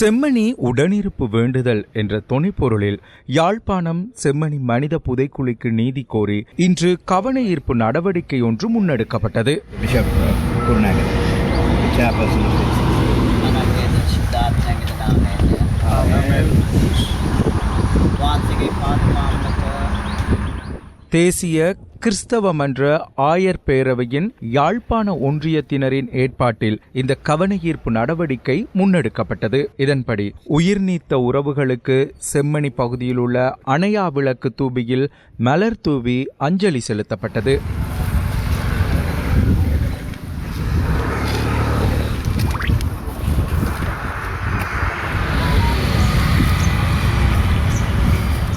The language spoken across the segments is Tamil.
செம்மணி உடனிருப்பு வேண்டுதல் என்ற துணைப்பொருளில் யாழ்ப்பாணம் செம்மணி மனித புதைக்குழிக்கு நீதி கோரி இன்று கவன ஈர்ப்பு நடவடிக்கை ஒன்று முன்னெடுக்கப்பட்டது. தேசிய கிறிஸ்தவ மன்ற ஆயர் பேரவையின் யாழ்ப்பாண ஒன்றியத்தினரின் ஏற்பாட்டில் இந்த கவனஈர்ப்பு நடவடிக்கை முன்னெடுக்கப்பட்டது. இதன்படி உயிர் நீத்த உறவுகளுக்கு செம்மணி பகுதியில் உள்ள அணையா விளக்கு தூபியில் மலர் தூவி அஞ்சலி செலுத்தப்பட்டது.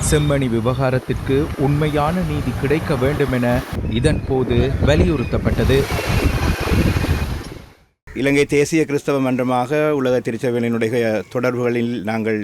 செம்மணி விவகாரத்திற்கு உண்மையான நீதி கிடைக்க வேண்டுமென இதன் போது வலியுறுத்தப்பட்டது. இலங்கை தேசிய கிறிஸ்தவ மன்றமாக உலக திருச்சபையினுடைய தொடர்புகளில் நாங்கள்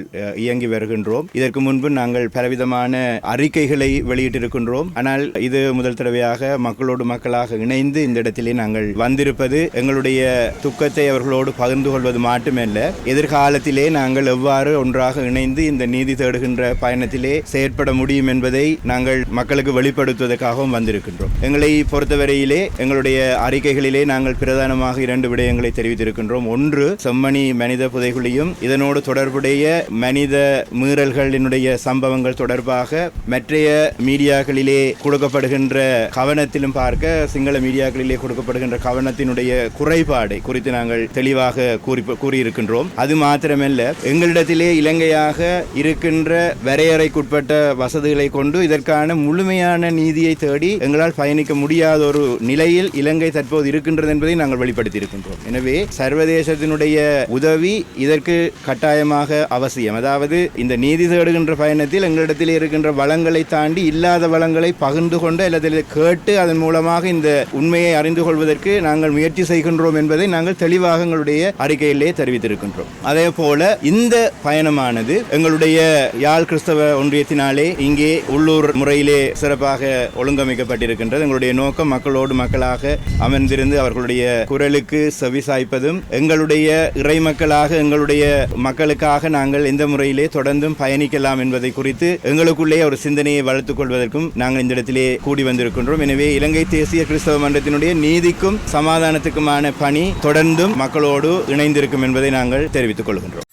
இயங்கி வருகின்றோம். இதற்கு முன்பு நாங்கள் பலவிதமான அறிக்கைகளை வெளியிட்டிருக்கின்றோம். ஆனால் இது முதல் தடவையாக மக்களோடு மக்களாக இணைந்து இந்த இடத்திலே நாங்கள் வந்திருப்பது எங்களுடைய துக்கத்தை அவர்களோடு பகிர்ந்து கொள்வது மட்டுமல்ல எதிர்காலத்திலே நாங்கள் எவ்வாறு ஒன்றாக இணைந்து இந்த நீதி தேடுகின்ற பயணத்திலே செயற்பட முடியும் என்பதை நாங்கள் மக்களுக்கு வெளிப்படுத்துவதற்காகவும் வந்திருக்கின்றோம். எங்களை பொறுத்தவரையிலே எங்களுடைய அறிக்கைகளிலே நாங்கள் பிரதானமாக இரண்டு விடயங்கள் தெரிவித்திருக்கின்றோம். ஒன்று செம்மணி மனித புதைகுழியும் இதனோடு தொடர்புடைய மனித மீறல்களினுடைய சம்பவங்கள் தொடர்பாக மற்றைய மீடியாக்களிலே கொடுக்கப்படுகின்ற கவனத்திலும் பார்க்க சிங்கள மீடியாக்களிலே கொடுக்கப்படுகின்ற கவனத்தினுடைய குறைபாடை குறித்து நாங்கள் தெளிவாக கூறி கூறியிருக்கின்றோம். அது மாத்திரமல்ல எங்களிடத்திலே இலங்கையாக இருக்கின்ற வரையறைக்குட்பட்ட வசதிகளை கொண்டு இதற்கான முழுமையான நீதியை தேடி எங்களால் பயணிக்க முடியாத ஒரு நிலையில் இலங்கை தற்போது இருக்கின்றது என்பதை நாங்கள் வெளிப்படுத்தியிருக்கின்றோம். எனவே சர்வதேசத்தினுடைய உதவி இதற்கு கட்டாயமாக அவசியம். அதாவது இந்த நீதி தேடுகின்ற பயணத்தில் எங்களிடத்தில் இருக்கின்ற வளங்களை தாண்டி இல்லாத வளங்களை பகிர்ந்து கொண்டு அல்லது கேட்டு அதன் மூலமாக இந்த உண்மையை அறிந்து கொள்வதற்கு நாங்கள் முயற்சி செய்கின்றோம் என்பதை நாங்கள் தெளிவாக எங்களுடைய அறிக்கையிலே தெரிவித்திருக்கின்றோம். அதே போல இந்த பயணமானது எங்களுடைய யாழ் கிறிஸ்தவ ஒன்றியத்தினாலே இங்கே உள்ளூர் முறையிலே சிறப்பாக ஒழுங்கமைக்கப்பட்டிருக்கின்றது. எங்களுடைய நோக்கம் மக்களோடு மக்களாக அமர்ந்திருந்து அவர்களுடைய குரலுக்கு சாய்ப்பதும் எங்களுடைய இறை மக்களாக எங்களுடைய மக்களுக்காக நாங்கள் எந்த முறையிலே தொடர்ந்தும் பயணிக்கலாம் என்பதை குறித்து எங்களுக்குள்ளே ஒரு சிந்தனையை வளர்த்துக் கொள்வதற்கும் நாங்கள் இந்த இடத்திலே கூடி வந்திருக்கின்றோம். எனவே இலங்கை தேசிய கிறிஸ்தவ மன்றத்தினுடைய நீதிக்கும் சமாதானத்துக்குமான பணி தொடர்ந்தும் மக்களோடு இணைந்திருக்கும் என்பதை நாங்கள் தெரிவித்துக் கொள்கின்றோம்.